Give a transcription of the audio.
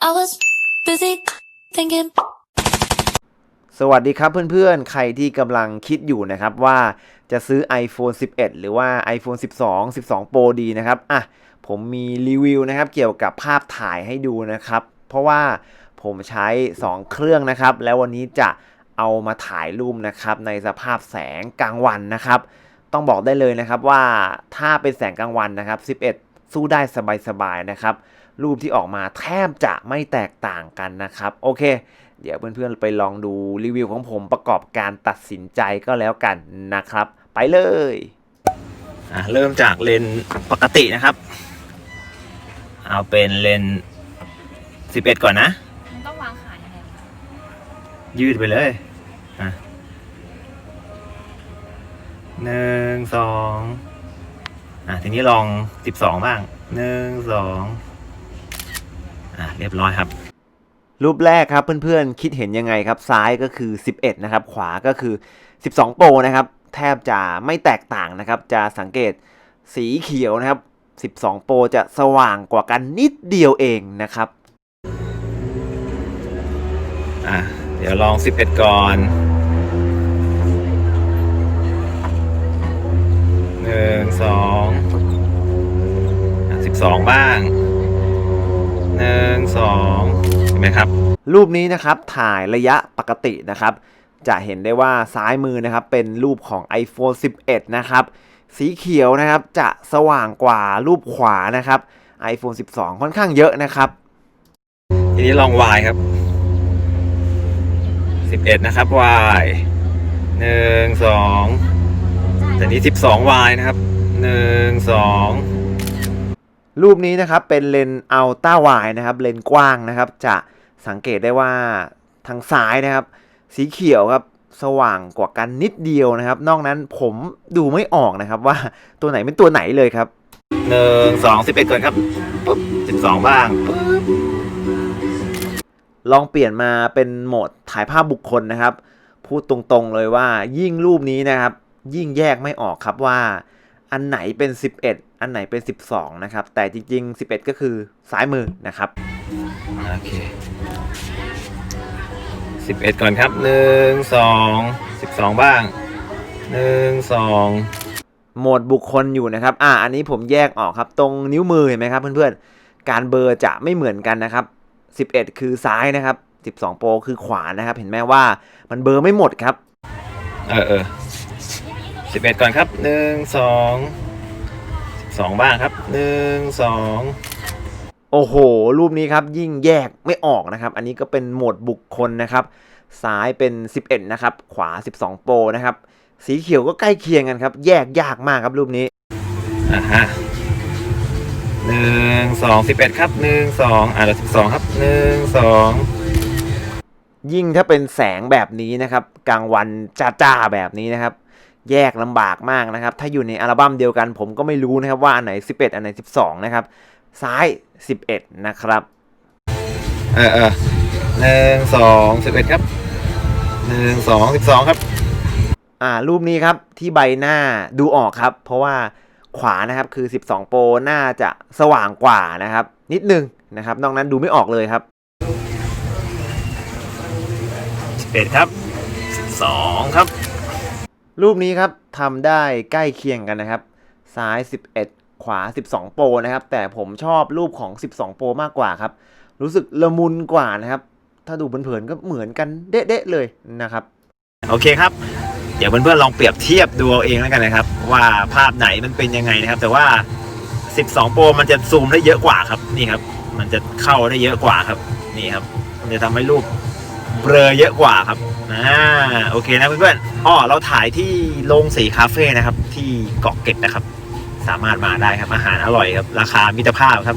I was busy thinking. สวัสดีครับเพื่อนๆ ใครที่กำลังคิดอยู่นะครับว่าจะซื้อ iPhone 11 หรือว่า iPhone 12 12 Pro ดีนะครับอะผมมีรีวิวนะครับเกี่ยวกับภาพถ่ายให้ดูนะครับ เพราะว่าผมใช้ 2 เครื่องนะครับ แล้ววันนี้จะเอามาถ่ายรูปนะครับในสภาพแสงกลางวันนะครับ ต้องบอกได้เลยนะครับว่าถ้าเป็นแสงกลางวันนะครับ 11 สู้ได้สบายๆนะครับ รูปที่ออกมาแทบจะไม่แตกต่างกันนะครับ โอเค เดี๋ยวเพื่อนๆไปลองดูรีวิวของผมประกอบการตัดสินใจก็แล้วกันนะครับ ไปเลยอะเริ่มจากเลนส์ปกตินะครับ เอาเป็นเลนส์11ก่อนนะมันต้องวางขายังไงยืดไปเลยอะหนึ่งสอง อะทีนี้ลองสิบสองบ้างหนึ่งสองอะเรียบร้อยครับรูปแรกครับเพื่อนๆ คิดเห็นยังไงครับ ซ้ายก็คือ 11 นะครับ ขวาก็คือ 12 โปรนะครับ แทบจะไม่แตกต่างนะครับ จะสังเกตสีเขียวนะครับ 12 โปรจะสว่างกว่ากันนิดเดียวเองนะครับอะเดี๋ยวลอง 11 ก่อน หนึ่งสองสิบสองบ้างหนึ่งสองเห็นไหมครับ รูปนี้นะครับถ่ายระยะปกตินะครับ จะเห็นได้ว่าซ้ายมือนะครับเป็นรูปของ iPhone 11 นะครับ สีเขียวนะครับจะสว่างกว่ารูปขวานะครับ iPhone 12 ค่อนข้างเยอะนะครับ ทีนี้ลอง Y ครับ 11 นะครับ Y หนึ่งสอง แต่นี้ 12 Y นะครับหนึ่งสองรูปนี้นะครับเป็นเลนส์อัลต้าวายนะครับ เลนส์กว้างนะครับ จะสังเกตได้ว่าทางซ้ายนะครับ สีเขียวครับสว่างกว่ากันนิดเดียวนะครับ นอกนั้นผมดูไม่ออกนะครับ ว่าตัวไหนเป็นตัวไหนเลยครับหนึ่งสองสิบเอ็ดก่อนครับปุ๊บสิบสองบ้างปุ๊บลองเปลี่ยนมาเป็นโหมดถ่ายภาพบุคคลนะครับ พูดตรงๆเลยว่ายิ่งรูปนี้นะครับ ยิ่งแยกไม่ออกครับว่า อันไหนเป็น 11 อันไหนเป็น 12 นะครับ แต่จริง ๆ 11 ก็คือซ้ายมือนะครับ โอเค11ก่อนครับ1 2 12บ้าง1 2โหมดบุคคลอยู่นะครับ อ่า อันนี้ผมแยกออกครับ ตรงนิ้วมือเห็นไหมครับเพื่อนๆ การเบลอร์จะไม่เหมือนกันนะครับ 11 คือซ้ายนะครับ 12 โปรคือขวานะครับ เห็นไหมว่ามันเบลอร์ไม่หมดครับ เออเออ สิบเอ็ดก่อนครับหนึ่งสองสิบสองบ้างครับหนึ่งสองโอ้โห รูปนี้ครับยิ่งแยกไม่ออกนะครับ อันนี้ก็เป็นโหมดบุคคลนะครับ ซ้ายเป็น 11 นะครับ ขวา 12 โปรนะครับ สีเขียวก็ใกล้เคียงกันครับ แยกยากมากครับรูปนี้อ่าฮะหนึ่งสองสิบเอ็ดครับหนึ่งสองอ่าแล้วสิบสองครับหนึ่งสองยิ่งถ้าเป็นแสงแบบนี้นะครับ กลางวันจ้าๆแบบนี้นะครับ แยกลำบากมากนะครับ ถ้าอยู่ในอัลบั้มเดียวกัน ผมก็ไม่รู้นะครับว่าอันไหน 11 อันไหน 12 นะครับ ซ้าย 11 นะครับ เออเออหนึ่งสองสิบเอ็ดครับหนึ่งสองสิบสองครับ อ่า รูปนี้ครับที่ใบหน้าดูออกครับ เพราะว่าขวานะครับคือ 12 โปรน่าจะสว่างกว่านะครับ นิดนึงนะครับ นอกนั้นดูไม่ออกเลยครับ11ครับ12ครับ รูปนี้ครับทำได้ใกล้เคียงกันนะครับ ซ้าย 11 ขวา 12 โปรนะครับ แต่ผมชอบรูปของ 12 โปรมากกว่าครับ รู้สึกละมุนกว่านะครับ ถ้าดูเผินๆก็เหมือนกันเด๊ะๆเลยนะครับ โอเคครับ เดี๋ยวเพื่อนๆลองเปรียบเทียบดูเอาเองแล้วกันนะครับ ว่าภาพไหนมันเป็นยังไงนะครับ แต่ว่า 12 โปรมันจะซูมได้เยอะกว่าครับนี่ครับ มันจะเข้าได้เยอะกว่าครับนี่ครับ มันจะทำให้รูป เบลอเยอะกว่าครับอ่าโอเคนะเพื่อนๆอ๋อเราถ่ายที่โรงสีคาเฟ่นะครับ ที่เกาะเกร็ดนะครับ สามารถมาได้ครับอาหารอร่อยครับ ราคามิตรภาพครับ